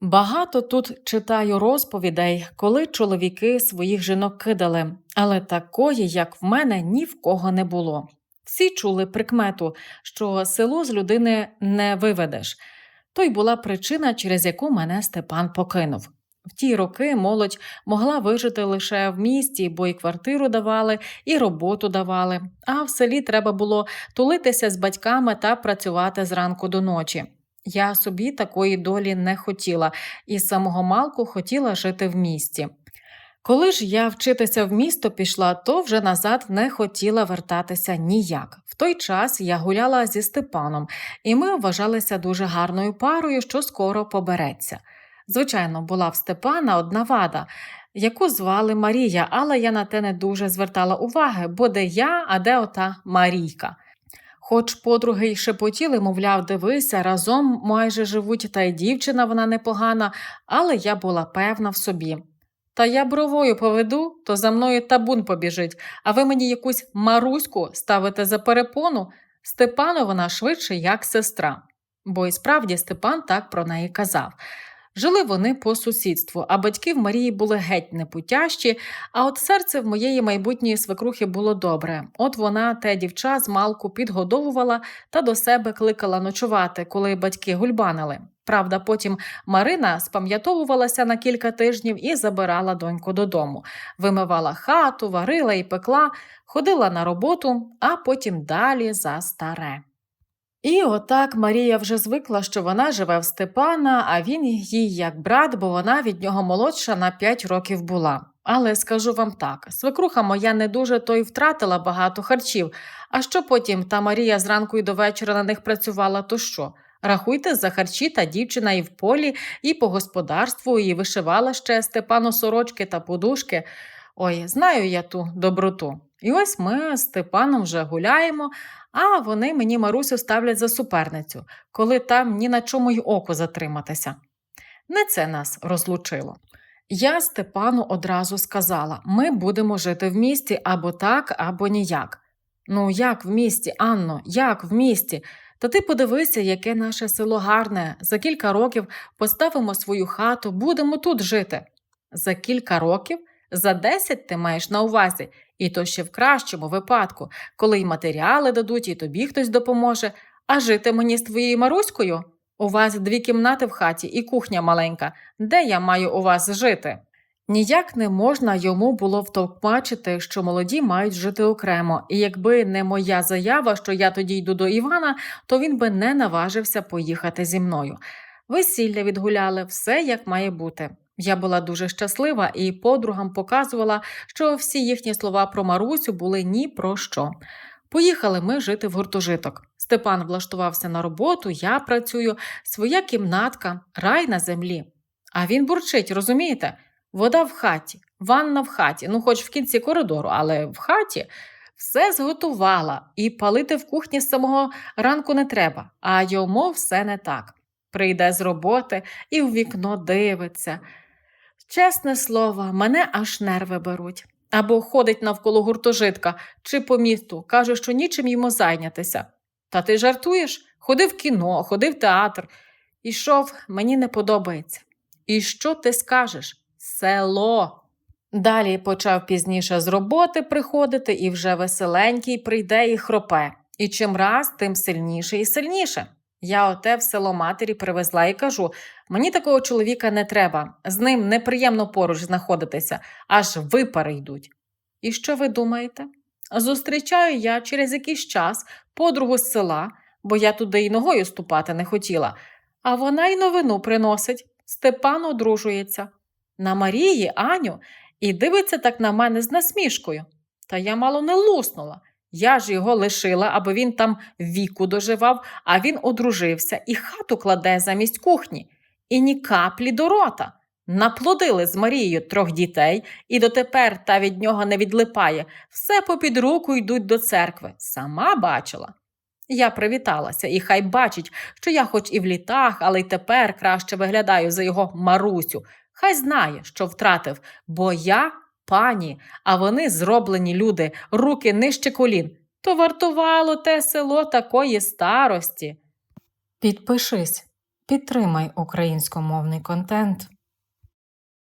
Багато тут читаю розповідей, коли чоловіки своїх жінок кидали, але такої, як в мене, ні в кого не було. Всі чули прикмету, що село з людини не виведеш. То й була причина, через яку мене Степан покинув. В ті роки молодь могла вижити лише в місті, бо і квартиру давали, і роботу давали, а в селі треба було тулитися з батьками та працювати зранку до ночі. Я собі такої долі не хотіла і з самого малку хотіла жити в місті. Коли ж я вчитися в місто пішла, то вже назад не хотіла вертатися ніяк. В той час я гуляла зі Степаном, і ми вважалися дуже гарною парою, що скоро побереться. Звичайно, була в Степана одна вада, яку звали Марія, але я на те не дуже звертала уваги, бо де я, а де ота Марійка. Хоч подруги й шепотіли, мовляв, дивися, разом майже живуть, та й дівчина вона непогана, але я була певна в собі. Та я бровою поведу, то за мною табун побіжить, а ви мені якусь маруську ставите за перепону. Степану вона швидше, як сестра. Бо і справді Степан так про неї казав. Жили вони по сусідству, а батьки в Марії були геть непутящі, а от серце в моєї майбутньої свекрухи було добре. От вона те дівча з малку підгодовувала та до себе кликала ночувати, коли батьки гульбанили. Правда, потім Марина спам'ятовувалася на кілька тижнів і забирала доньку додому, вимивала хату, варила і пекла, ходила на роботу, а потім далі за старе. І отак Марія вже звикла, що вона живе в Степана, а він їй як брат, бо вона від нього молодша на 5 років була. Але скажу вам так: свекруха моя не дуже то й втратила багато харчів. А що потім та Марія зранку і до вечора на них працювала, то що? Рахуйте за харчі та дівчина і в полі, і по господарству, і вишивала ще Степану сорочки та подушки. Ой, знаю я ту доброту. І ось ми з Степаном вже гуляємо, а вони мені Марусю ставлять за суперницю, коли там ні на чому й око затриматися. Не це нас розлучило. Я Степану одразу сказала: ми будемо жити в місті або так, або ніяк. Ну, як в місті, Анно, як в місті? Та ти подивися, яке наше село гарне. За кілька років поставимо свою хату, будемо тут жити. За кілька років? За десять ти маєш на увазі, і то ще в кращому випадку, коли й матеріали дадуть, і тобі хтось допоможе. А жити мені з твоєю Маруською? У вас дві кімнати в хаті і кухня маленька. Де я маю у вас жити? Ніяк не можна йому було втовкмачити, що молоді мають жити окремо, і якби не моя заява, що я тоді йду до Івана, то він би не наважився поїхати зі мною. Весілля відгуляли, все як має бути. Я була дуже щаслива і подругам показувала, що всі їхні слова про Марусю були ні про що. Поїхали ми жити в гуртожиток. Степан влаштувався на роботу, я працюю, своя кімнатка, рай на землі. А він бурчить, розумієте? Вода в хаті, ванна в хаті, ну, хоч в кінці коридору, але в хаті все зготувала, і палити в кухні з самого ранку не треба, а йому все не так. Прийде з роботи і в вікно дивиться. Чесне слово, мене аж нерви беруть. Або ходить навколо гуртожитка чи по місту, каже, що нічим йому зайнятися. Та ти жартуєш? Ходи в кіно, ходи в театр. Ішов, мені не подобається. І що ти скажеш? Село. Далі почав пізніше з роботи приходити і вже веселенький прийде і хропе. І чим раз, тим сильніше і сильніше. Я оте в село матері привезла і кажу: мені такого чоловіка не треба, з ним неприємно поруч знаходитися, аж випари йдуть. І що ви думаєте? Зустрічаю я через якийсь час подругу з села, бо я туди й ногою ступати не хотіла, а вона й новину приносить. Степан одружується. На Марії, Аню, і дивиться так на мене з насмішкою. Та я мало не луснула. Я ж його лишила, аби він там віку доживав, а він одружився і хату кладе замість кухні, і ні каплі до рота. Наплодили з Марією трьох дітей, і дотепер та від нього не відлипає. Все попід руку йдуть до церкви. Сама бачила. Я привіталася, і хай бачить, що я хоч і в літах, але й тепер краще виглядаю за його Марусю. Хай знає, що втратив, бо я пані, а вони зроблені люди, руки нижче колін. То вартувало те село такої старості. Підпишись. Підтримай українськомовний контент.